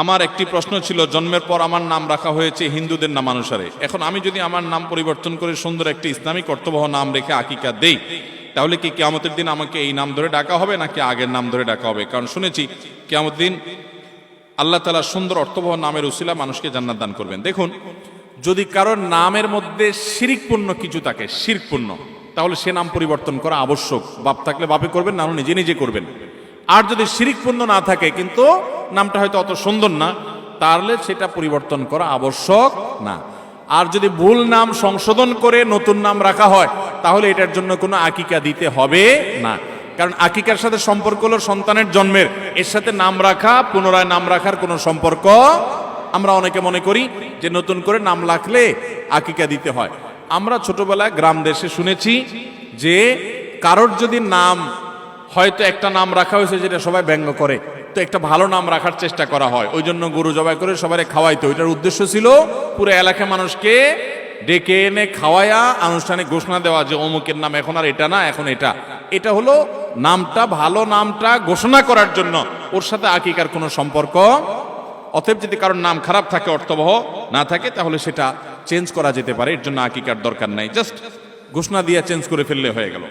আমার একটি প্রশ্ন ছিল, জন্মের পর আমার নাম রাখা হয়েছে হিন্দুদের নামানুসারে এখন আমি যদি আমার নাম পরিবর্তন করে সুন্দর একটি ইসলামিক অর্থবহ নাম রেখে আকিকা দেই, তাহলে কি কেয়ামতের দিন আমাকে এই নাম ধরে ডাকা হবে, নাকি আগের নাম ধরে ডাকা হবে? কারণ শুনেছি, কেয়ামতের দিন আল্লাহ তালা সুন্দর অর্থবহ নামের উসিলা মানুষকে জান্নাত দান করবেন। দেখুন, যদি কারোর নামের মধ্যে শিরিকপূর্ণ কিছু থাকে, শিরকপূর্ণ, তাহলে সে নাম পরিবর্তন করা আবশ্যক। বাপ থাকলে বাপে করবেন, না নিজে নিজে করবেন। আর যদি শিরিকপূর্ণ না থাকে, কিন্তু নামটা হয়তো অত সুন্দর না, তাহলে সেটা পরিবর্তন করা আবশ্যক না। আর যদি ভুল নাম সংশোধন করে নতুন নাম রাখা হয়, তাহলে এটার জন্য কোনো আকিকা দিতে হবে না। কারণ আকিকার সাথে সম্পর্ক হলো সন্তানের জন্মের। এর সাথে নাম রাখা, পুনরায় নাম রাখার কোনো সম্পর্ক আমরা অনেকে মনে করি যে নতুন করে নাম রাখলে আকিকা দিতে হয়। আমরা ছোটবেলায় গ্রাম দেশে শুনেছি যে কারোর যদি নাম হয়তো একটা নাম রাখা হয়েছে যেটা সবাই ব্যঙ্গ করে। তো একটা ভালো নাম রাখার চেষ্টা করা হয়। ওই জন্য গরু জবাই করে সবাই খাওয়াইতো ওইটার উদ্দেশ্য ছিল পুরো এলাকার মানুষকে ডেকে এনে খাওয়ায়া, আনুষ্ঠানিক ঘোষণা দেওয়া যে অমুকের নাম এখন আর এটা না, এখন এটা। এটা হলো নামটা, ভালো নামটা ঘোষণা করার জন্য। ওর সাথে আকিকার কোনো সম্পর্ক। অতএব যদি কারোর নাম খারাপ থাকে, অর্থবহ না থাকে, তাহলে সেটা চেঞ্জ করা যেতে পারে। এর জন্য আকিকার দরকার নাই। জাস্ট ঘোষণা দিয়ে চেঞ্জ করে ফেললে হয়ে গেল।